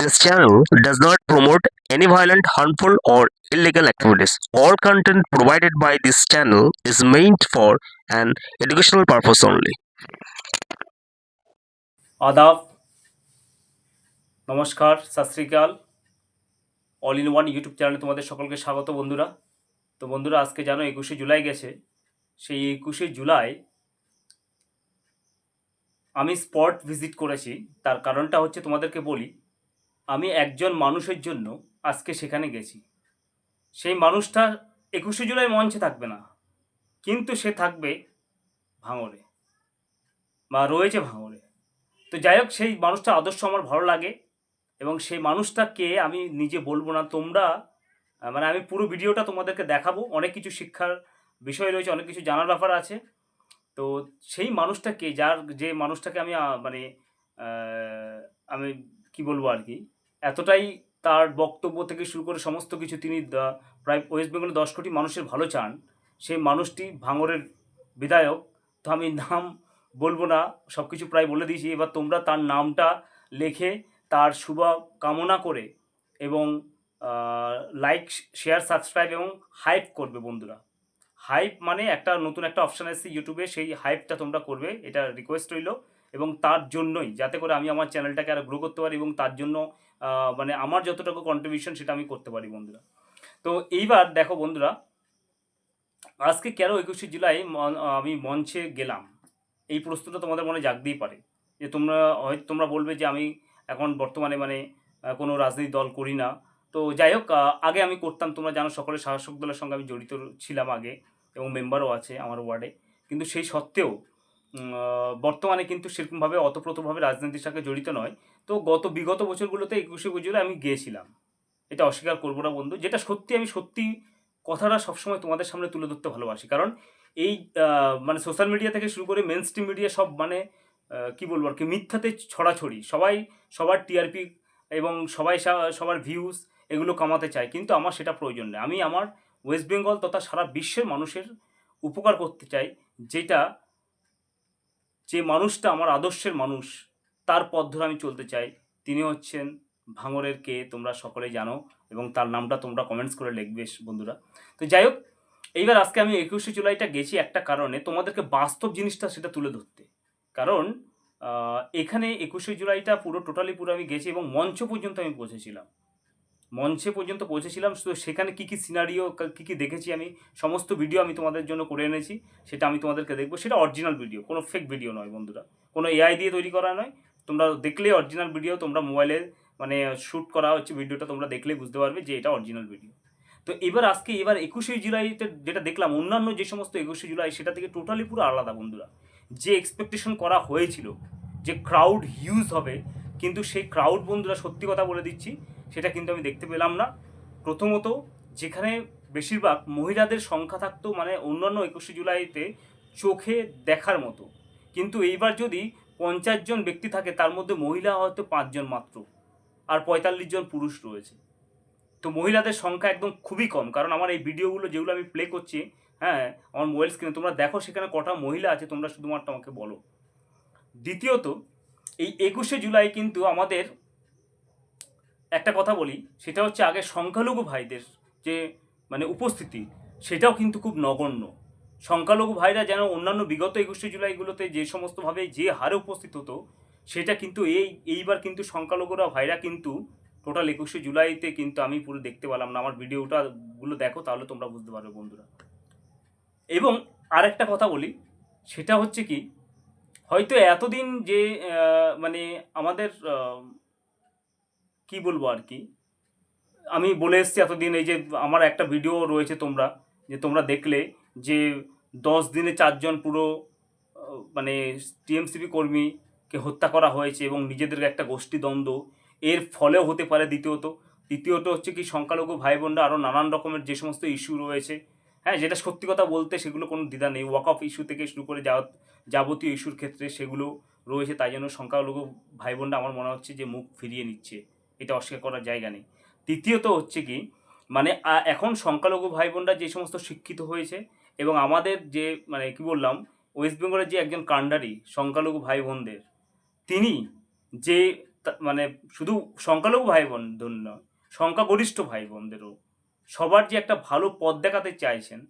This channel does not promote any violent, harmful, or illegal activities. All content provided by this channel is meant for an educational purpose only. আদাব নমস্কার সত শ্রীকাল all in one YouTube চ্যানেলে তোমাদের সকলকে স্বাগত বন্ধুরা তো বন্ধুরা আজকে জানো একুশে জুলাই গেছে সেই একুশে জুলাই আমি স্পট ভিজিট করেছি তার কারণটা হচ্ছে তোমাদেরকে বলি আমি একজন মানুষের জন্য আজকে সেখানে গেছি। সেই মানুষটা একুশে জুলাই মঞ্চে থাকবে না, কিন্তু সে থাকবে ভাঙরে বা রয়েছে ভাঙরে তো যাই হোক, সেই মানুষটা আদর্শ আমার ভালো লাগে এবং সেই মানুষটাকে আমি নিজে বলব না, তোমরা মানে আমি পুরো ভিডিওটা তোমাদেরকে দেখাবো। অনেক কিছু শিক্ষার বিষয় রয়েছে, অনেক কিছু জানার ব্যাপার আছে। তো সেই মানুষটাকে, যার যে মানুষটাকে আমি মানে আমি কি বলব আর কি এতটাই তার বক্তব্য থেকে শুরু করে সমস্ত কিছু তিনি প্রায় ওয়েস্ট বেঙ্গলে দশ কোটি মানুষের ভালো চান। সেই মানুষটি ভাঙরের বিধায়ক। তো আমি নাম বলব না সব কিছু প্রায় বলে দিয়েছি। এবার তোমরা তার নামটা লেখে তার শুভ কামনা করে এবং লাইক শেয়ার সাবস্ক্রাইব এবং হাইপ করবে বন্ধুরা। হাইপ মানে একটা নতুন একটা অপশান এসেছে ইউটিউবে সেই হাইপটা তোমরা করবে। এটা রিকোয়েস্ট রইল এবং তার জন্যই, যাতে করে আমি আমার চ্যানেলটাকে আরও গ্রো করতে পারি এবং তার জন্য মানে আমার যতটুকু কন্ট্রিবিউশন সেটা আমি করতে পারি বন্ধুরা। তো এইবার দেখো বন্ধুরা, আজকে কেন একুশে জুলাই আমি মঞ্চে গেলাম? এই প্রশ্নটা তোমাদের মনে জাগতেই পারে। যে তোমরা হয়তো তোমরা বলবে যে আমি এখন বর্তমানে মানে কোনো রাজনৈতিক দল করি না। তো যাই হোক আগে আমি করতাম, তোমরা জানো সকলে শাসক দলের সঙ্গে আমি জড়িত ছিলাম আগে এবং মেম্বারও আছে আমার ওয়ার্ডে কিন্তু সেই সত্ত্বেও বর্তমানে কিন্তু সেরকমভাবে অতপ্রতভাবে রাজনীতির সাথে জড়িত নয়। তো গত বিগত বছরগুলোতে একুশে বছরে আমি গিয়েছিলাম। এটা অস্বীকার করব না বন্ধু। যেটা সত্যি, আমি সত্যি কথাটা সবসময় তোমাদের সামনে তুলে ধরতে ভালোবাসি। কারণ এই মানে সোশ্যাল মিডিয়া থেকে শুরু করে মেন স্ট্রিম মিডিয়া সব মানে কি বলব আর কি, মিথ্যাতে ছড়াছড়ি। সবাই সবার টিআরপি এবং সবাই সবার ভিউজ এগুলো কামাতে চায়। কিন্তু আমার সেটা প্রয়োজন নেই। আমি আমার ওয়েস্ট বেঙ্গল তথা সারা বিশ্বের মানুষের উপকার করতে চাই, যেটা যে মানুষটা আমার আদর্শের মানুষ তার পথ ধরে আমি চলতে চাই। তিনি হচ্ছেন ভাঙরের কে, তোমরা সকলেই জানো, এবং তার নামটা তোমরা কমেন্টস করে লিখবে বন্ধুরা। তো যাই হোক, এইবার আজকে আমি একুশে জুলাইটা গেছি একটা কারণে তোমাদেরকে বাস্তব জিনিসটা সেটা তুলে ধরতে। কারণ এখানে একুশে জুলাইটা পুরো টোটালি পুরো আমি গেছি এবং মঞ্চ পর্যন্ত আমি পৌঁছেছিলাম। মঞ্চে পর্যন্ত পৌঁছেছিলাম, তো সেখানে কী কী সিনারিও কী কী দেখেছি আমি, সমস্ত ভিডিও আমি তোমাদের জন্য করে এনেছি, সেটা আমি তোমাদেরকে দেখব। সেটা অরিজিনাল ভিডিও কোনো ফেক ভিডিও নয় বন্ধুরা। কোনো এআই দিয়ে তৈরি করা নয় তোমরা দেখলেই অরিজিনাল ভিডিও তোমরা মোবাইলে মানে শ্যুট করা হচ্ছে ভিডিওটা তোমরা দেখলেই বুঝতে পারবে যে এটা অরিজিনাল ভিডিও তো এবার আজকে, এবার একুশে জুলাইতে যেটা দেখলাম, অন্যান্য যে সমস্ত একুশে জুলাই, সেটা থেকে টোটালি পুরো আলাদা বন্ধুরা। যে এক্সপেকটেশন করা হয়েছিল যে ক্রাউড হিউজ হবে, কিন্তু সেই ক্রাউড বন্ধুরা সত্যি কথা বলে দিচ্ছি, সেটা কিন্তু আমি দেখতে পেলাম না। প্রথমত, যেখানে বেশিরভাগ মহিলাদের সংখ্যা থাকতো মানে অন্যান্য একুশে জুলাইতে চোখে দেখার মতো। কিন্তু এইবার যদি পঞ্চাশ জন ব্যক্তি থাকে, তার মধ্যে মহিলা হয়তো পাঁচজন মাত্র আর পঁয়তাল্লিশ জন পুরুষ রয়েছে। তো মহিলাদের সংখ্যা একদম খুবই কম, কারণ আমার এই ভিডিওগুলো যেগুলো আমি প্লে করছি হ্যাঁ আমার মোবাইল স্ক্রিনে তোমরা দেখো সেখানে কটা মহিলা আছে, তোমরা শুধুমাত্র আমাকে বলো। দ্বিতীয়ত, এই একুশে জুলাই কিন্তু আমাদের একটা কথা বলি, সেটা হচ্ছে আগে সংখ্যালঘু ভাইদের যে মানে উপস্থিতি, সেটাও কিন্তু খুব নগণ্য। সংখ্যালঘু ভাইরা যেন অন্যান্য বিগত একুশে জুলাইগুলোতে যে সমস্তভাবে যে হারে উপস্থিত হতো, সেটা কিন্তু এই, এইবার কিন্তু সংখ্যালঘুরা ভাইরা কিন্তু টোটাল একুশে জুলাইতে কিন্তু আমি পুরো দেখতে পেলাম না। আমার ভিডিওটা গুলো দেখো, তাহলে তোমরা বুঝতে পারবে বন্ধুরা। এবং আরেকটা কথা বলি, সেটা হচ্ছে কি, হয়তো এতদিন যে মানে আমাদের কি বলব আর কি, আমি বলে এসছি এতদিন, এই যে আমার একটা ভিডিও রয়েছে তোমরা, যে তোমরা দেখলে যে দশ দিনে চারজন পুরো মানে টিএমসিপি কর্মীকে হত্যা করা হয়েছে এবং নিজেদের একটা গোষ্ঠী দ্বন্দ্ব। এর ফলেও হতে পারে দ্বিতীয়ত। তৃতীয়ত হচ্ছে কি, সংখ্যালঘু ভাই বোনরা আরও নানান রকমের যে সমস্ত ইস্যু রয়েছে হ্যাঁ যেটা সত্যি কথা বলতে সেগুলো কোনো দ্বিধা নেই। ওয়াক অফ ইস্যু থেকে শুরু করে যাবতীয় ইস্যুর ক্ষেত্রে সেগুলো রয়েছে। তাই জন্য সংখ্যালঘু ভাই বোনরা আমার মনে হচ্ছে যে মুখ ফিরিয়ে নিচ্ছে। এটা অস্বীকার করার জায়গা নেই। তৃতীয়ত হচ্ছে কি মানে এখন সংখ্যালঘু ভাই বোনরা যে সমস্ত শিক্ষিত হয়েছে এবং আমাদের যে মানে কি বললাম ওয়েস্ট বেঙ্গলের যে একজন কাণ্ডারি সংখ্যালঘু ভাই বোনদের তিনি যে মানে শুধু সংখ্যালঘু ভাই বোন নয় সংখ্যাগরিষ্ঠ ভাই বোনদেরও সবার যে একটা ভালো পথ দেখাতে চাইছেন,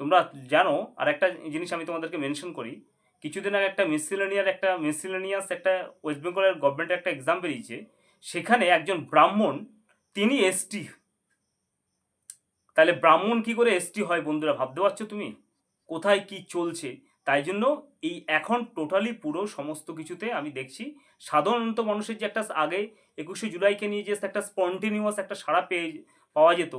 তোমরা জানো, আর একটা জিনিস আমি তোমাদেরকে মেনশন করি, কিছুদিন আগে একটা মিসিলেনিয়ার একটা মিসিলেনিয়াস একটা ওয়েস্ট বেঙ্গলের গভর্নমেন্টের একটা এক্সাম বেরিয়েছে, সেখানে একজন ব্রাহ্মণ, তিনি এসটি তাহলে ব্রাহ্মণ কি করে এসটি হয় বন্ধুরা, ভাবতে পারছ তুমি? কোথায় কি চলছে? তাই জন্য এই এখন টোটালি পুরো সমস্ত কিছুতে আমি দেখছি, সাধারণত মানুষের যে একটা আগে একুশে জুলাইকে নিয়ে যে একটা স্পন্টিনিউয়াস একটা সাড়া পেয়ে পাওয়া যেত,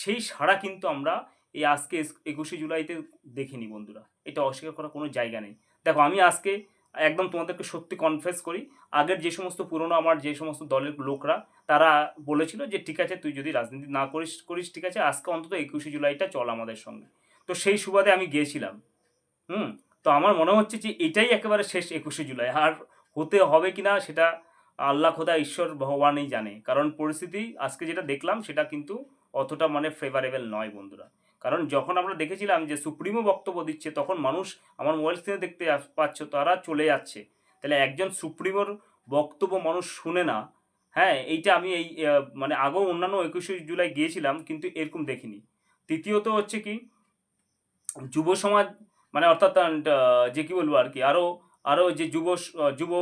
সেই সাড়া কিন্তু আমরা এই আজকে একুশে জুলাইতে দেখিনি বন্ধুরা। এটা অস্বীকার করার কোনো জায়গা নেই। দেখো, আমি আজকে একদম তোমাদেরকে সত্যি কনফেস করি, আগের যে সমস্ত পুরনো আমার যে সমস্ত দলের লোকরা, তারা বলেছিল যে, ঠিক আছে, তুই যদি রাজনীতি না করিস করিস, ঠিক আছে, আজকে অন্তত একুশে জুলাইটা চল আমাদের সঙ্গে। তো সেই সুবাদে আমি গিয়েছিলাম। হুম? তো আমার মনে হচ্ছে যে, এটাই একেবারে শেষ একুশে জুলাই। আর হতে হবে কি না, সেটা আল্লাহ খোদা, ঈশ্বর ভগবানই জানে। কারণ পরিস্থিতি, আজকে যেটা দেখলাম, সেটা কিন্তু অতটা মানে ফেভারেবল নয় বন্ধুরা। কারণ যখন আমরা দেখেছিলাম যে সুপ্রিমো বক্তব্য দিচ্ছে, তখন মানুষ আমার মোবাইল স্ক্রিনে দেখতে পাচ্ছ, তারা চলে যাচ্ছে। তাহলে একজন সুপ্রিমোর বক্তব্য মানুষ শুনে না। হ্যাঁ এইটা আমি এই মানে আগেও অন্যান্য একুশে জুলাই গিয়েছিলাম, কিন্তু এরকম দেখিনি। তৃতীয়ত হচ্ছে কি, যুব সমাজ মানে অর্থাৎ যে কি বলব আর কি আরও আরও যে যুব যুব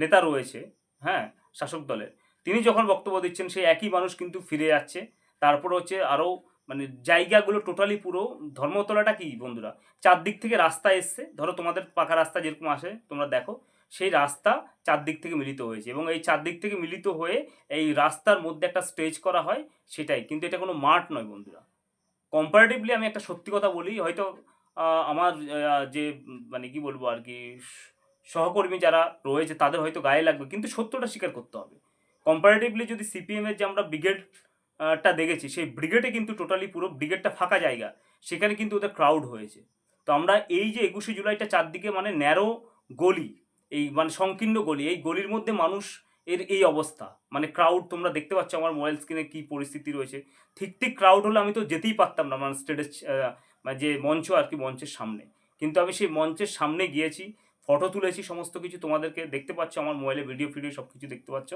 নেতা রয়েছে হ্যাঁ শাসক দলের, তিনি যখন বক্তব্য দিচ্ছেন, সেই একই মানুষ কিন্তু ফিরে যাচ্ছে। তারপর হচ্ছে আরও মানে জায়গাগুলো টোটালি পুরো, ধর্মতলাটা কি বন্ধুরা? চারদিক থেকে রাস্তা এসছে। ধরো তোমাদের পাকা রাস্তা যেরকম আসে, তোমরা দেখো, সেই রাস্তা চারদিক থেকে মিলিত হয়েছে এবং এই চারদিক থেকে মিলিত হয়ে এই রাস্তার মধ্যে একটা স্টেজ করা হয় সেটাই। কিন্তু এটা কোনো মাঠ নয় বন্ধুরা। কম্পারেটিভলি আমি একটা সত্যি কথা বলি, হয়তো আমার যে মানে কি বলব আর কি, সহকর্মী যারা রয়েছে তাদের হয়তো গায়ে লাগবে, কিন্তু সত্যটা স্বীকার করতে হবে। কম্পারেটিভলি যদি সিপিএমের যে আমরা ব্রিগেডটা দেখেছি। সেই ব্রিগেডে কিন্তু টোটালি পুরো ব্রিগেডটা ফাঁকা জায়গা। সেখানে কিন্তু ওদের ক্রাউড হয়েছে। তো আমরা এই যে একুশে জুলাইটা চারদিকে মানে ন্যারো গলি, এই মানে সংকীর্ণ গলি, এই গলির মধ্যে মানুষ এর এই অবস্থা। মানে ক্রাউড তোমরা দেখতে পাচ্ছ আমার মোবাইল স্ক্রিনে কী পরিস্থিতি রয়েছে। ঠিক ঠিক ক্রাউড হলে আমি তো যেতেই পারতাম না মানে স্টেজের মানে যে মঞ্চ আর কি মঞ্চের সামনে। কিন্তু আমি সেই মঞ্চের সামনে গিয়েছি ফটো তুলেছি, সমস্ত কিছু তোমাদেরকে দেখতে পাচ্ছ। আমার মোবাইলে ভিডিও ফিডিও সব কিছু দেখতে পাচ্ছ।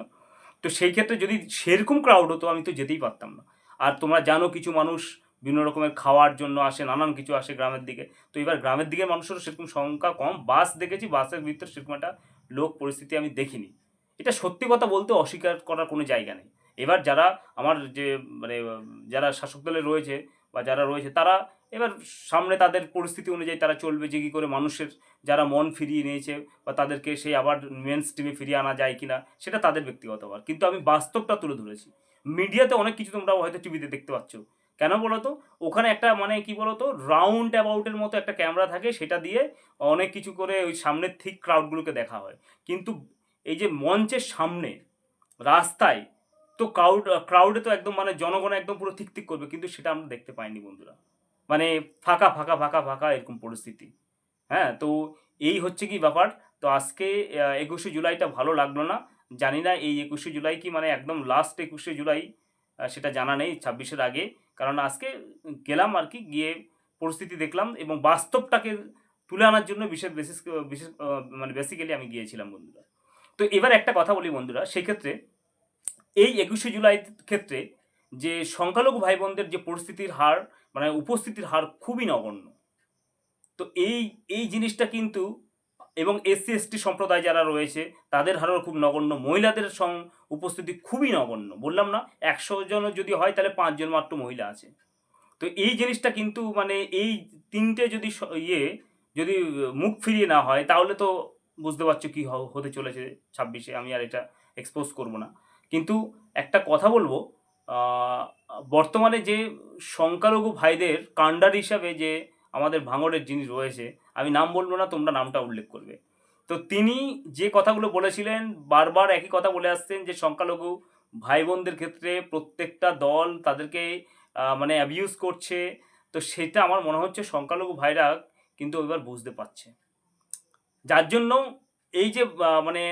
তো সেই ক্ষেত্রে যদি সেরকম ক্রাউড হতো, আমি তো যেতেই পারতাম না। আর তোমরা জানো কিছু মানুষ বিভিন্ন রকমের খাওয়ার জন্য আসে, নানান কিছু আসে গ্রামের দিকে। তো এবার গ্রামের দিকে মানুষেরও সেরকম সংখ্যা কম। বাস দেখেছি, বাসের ভিতরে সেরকম একটা লোক পরিস্থিতি আমি দেখিনি। এটা সত্যি কথা বলতে অস্বীকার করার কোনো জায়গা নেই। এবার যারা আমার যে মানে যারা শাসক দলে রয়েছে বা যারা রয়েছে, তারা এবার সামনে তাদের পরিস্থিতি অনুযায়ী তারা চলবে যে কী করে মানুষের যারা মন ফিরিয়ে নিয়েছে বা তাদেরকে সেই আবার মেন স্ট্রিমে ফিরিয়ে আনা যায় কিনা, সেটা তাদের ব্যক্তিগত ব্যাপার। কিন্তু আমি বাস্তবটা তুলে ধরেছি। মিডিয়াতে অনেক কিছু তোমরা হয়তো টিভিতে দেখতে পাচ্ছ। কেন বলো তো ওখানে একটা মানে কি বলতো? রাউন্ড অ্যাবাউটের মতো একটা ক্যামেরা থাকে, সেটা দিয়ে অনেক কিছু করে ওই সামনের ঠিক ক্রাউডগুলোকে দেখা হয়। কিন্তু এই যে মঞ্চের সামনে, রাস্তায়, তো ক্রাউড ক্রাউডে তো একদম মানে জনগণ একদম পুরো ঠিক ঠিক করবে, কিন্তু সেটা আমরা দেখতে পাইনি বন্ধুরা। মানে ফাঁকা ফাঁকা ফাঁকা ফাঁকা এরকম পরিস্থিতি। হ্যাঁ তো এই হচ্ছে কি ব্যাপার? তো আজকে একুশে জুলাইটা ভালো লাগল না। জানি না এই একুশে জুলাই কি মানে একদম লাস্ট একুশে জুলাই সেটা জানা নেই ছাব্বিশের আগে। কারণ আজকে গেলাম আর কি, গিয়ে পরিস্থিতি দেখলাম এবং বাস্তবটাকে তুলে আনার জন্য বিশেষ বিশেষ বিশেষ মানে বেসিক্যালি আমি গিয়েছিলাম বন্ধুরা। তো এবার একটা কথা বলি বন্ধুরা, সেক্ষেত্রে এই একুশে জুলাই ক্ষেত্রে যে সংখ্যালঘু ভাই বোনদের যে পরিস্থিতির হার মানে উপস্থিতির হার খুবই নগণ্য। তো এই এই জিনিসটা কিন্তু এবং এসসি, এসটি সম্প্রদায় যারা রয়েছে, তাদের হারও খুব নগণ্য। মহিলাদের সং, উপস্থিতি খুবই নগণ্য। বললাম না, একশো জন যদি হয়, তাহলে পাঁচজন মাত্র মহিলা আছে। তো এই জিনিসটা কিন্তু মানে এই তিনটে যদি ইয়ে যদি মুখ ফিরিয়ে না হয়, তাহলে তো বুঝতে পারছ কী হতে চলেছে ছাব্বিশে। আমি আর এটা এক্সপোজ করব না। কিন্তু একটা কথা বলব বর্তমানে যে সংখ্যালঘু ভাইদের কাণ্ডার হিসাবে যে আমাদের ভাঙড়ের যিনি রয়েছে, আমি নাম বলব না, তোমরা নামটা উল্লেখ করবে। তো তিনি যে কথাগুলো বলেছিলেন, বারবার একই কথা বলে আসছেন যে সংখ্যালঘু ভাই বোনদের ক্ষেত্রে প্রত্যেকটা দল তাদেরকে মানে অ্যাবিউজ করছে। তো সেটা আমার মনে হচ্ছে সংখ্যালঘু ভাইরা কিন্তু এবার বুঝতে পারছে। যার জন্য এই যে মানে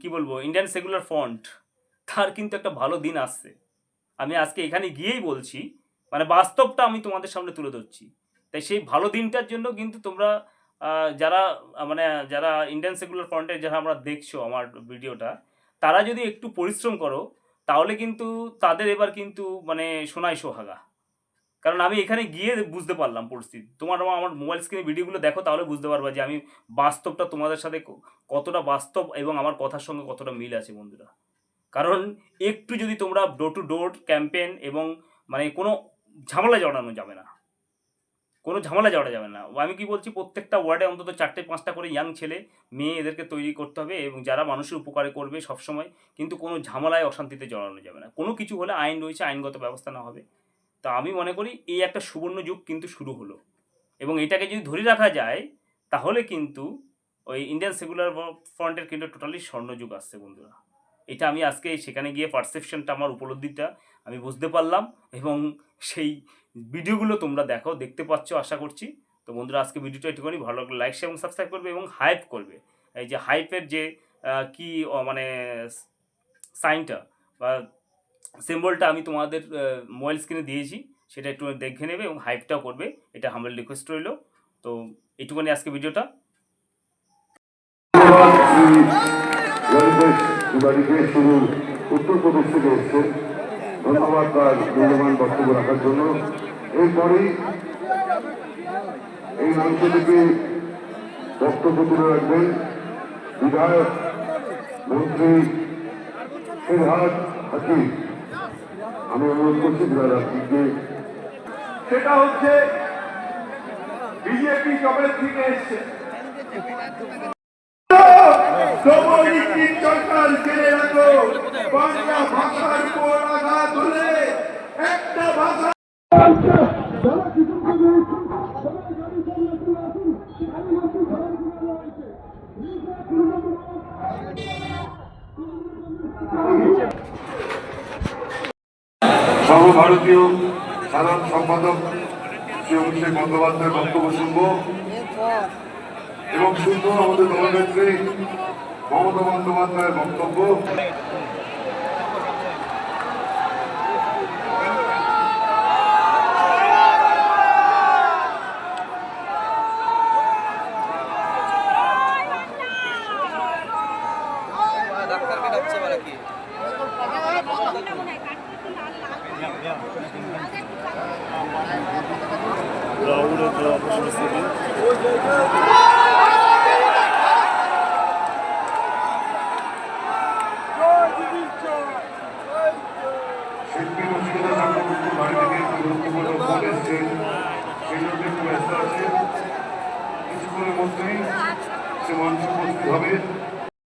কি বলব ইন্ডিয়ান সেকুলার ফ্রন্ট তার কিন্তু একটা ভালো দিন আসছে। আমি আজকে এখানে গিয়েই বলছি মানে বাস্তবটা আমি তোমাদের সামনে তুলে ধরছি। তাই সেই ভালো দিনটার জন্য কিন্তু তোমরা যারা মানে যারা ইন্ডিয়ান সেকুলার ফ্রন্টের যারা আমরা দেখছ আমার ভিডিওটা, তারা যদি একটু পরিশ্রম করো, তাহলে কিন্তু তাদের এবার কিন্তু মানে সোনায় সোহাগা। কারণ আমি এখানে গিয়ে বুঝতে পারলাম পরিস্থিতি। তোমার আমার- মোবাইল স্ক্রিনে ভিডিওগুলো দেখো, তাহলে বুঝতে পারবা যে আমি বাস্তবটা তোমাদের সাথে কতটা বাস্তব এবং আমার কথার সঙ্গে কতটা মিল আছে বন্ধুরা। কারণ একটু যদি তোমরা ডোর টু ডোর ক্যাম্পেন এবং মানে কোনো ঝামেলা জড়ানো যাবে না। কোনো ঝামেলা জড়া যাবে না। আমি কি বলছি, প্রত্যেকটা ওয়ার্ডে অন্তত চারটে, পাঁচটা করে ইয়াং ছেলে, মেয়ে এদেরকে তৈরি করতে হবে এবং যারা মানুষের উপকারে করবে সবসময়, কিন্তু কোনো ঝামেলায়, অশান্তিতে জড়ানো যাবে না। কোনো কিছু হলে আইন রয়েছে, আইনগত ব্যবস্থা না হবে। তা আমি মনে করি, এই একটা সুবর্ণ যুগ কিন্তু শুরু হলো। এবং এটাকে যদি ধরে রাখা যায়, তাহলে কিন্তু ওই ইন্ডিয়ান সেকুলার ফ্রন্টের কিন্তু টোটালি স্বর্ণযুগ আসছে বন্ধুরা। এটা আমি আজকে সেখানে গিয়ে পারসেপশনটা আমার উপলব্ধিটা আমি বুঝতে পারলাম এবং সেই ভিডিওগুলো তোমরা দেখো, দেখতে পাচ্ছ, আশা করছি। তো বন্ধুরা, আজকে ভিডিওটা একটুখানি ভালো লাগলে লাইক এবং সাবস্ক্রাইব করবে এবং হাইপ করবে। এই যে হাইপের যে কি মানে সাইনটা বা সিম্বলটা আমি তোমাদের মোবাইল স্ক্রিনে দিয়েছি, সেটা একটু দেখে নেবে এবং হাইপটাও করবে। এটা হাম্বল রিকোয়েস্ট রইল। তো এইটুকুনি আজকে ভিডিওটা তিওয়ারিকে শুধু উত্তরপ্রদেশ থেকে এসছেন ধন্যবাদ তার মূল্যবান বক্তব্য রাখার জন্য। এরপরেই এই মঞ্চ থেকে বক্তব্য তুলে রাখবেন বিধায়ক মন্ত্রী ফিরহাদ হাকিম। আমি অনুরোধ করছি বিধায়ক সেটা হচ্ছে বিজেপি কবে থেকে এসছে সরকার জেনে রাখো বাংলা ভাষার উপর আঘাত হলে একটা ভাষা সর্বভারতীয় সাধারণ সম্পাদক শ্রী অভিষেক বন্দ্যোপাধ্যায়ের বক্তব্য শুনব। এবং শুনব আমাদের দলনেত্রী মমতা বন্দ্যোপাধ্যায়ের বক্তব্য। কি শিল্পী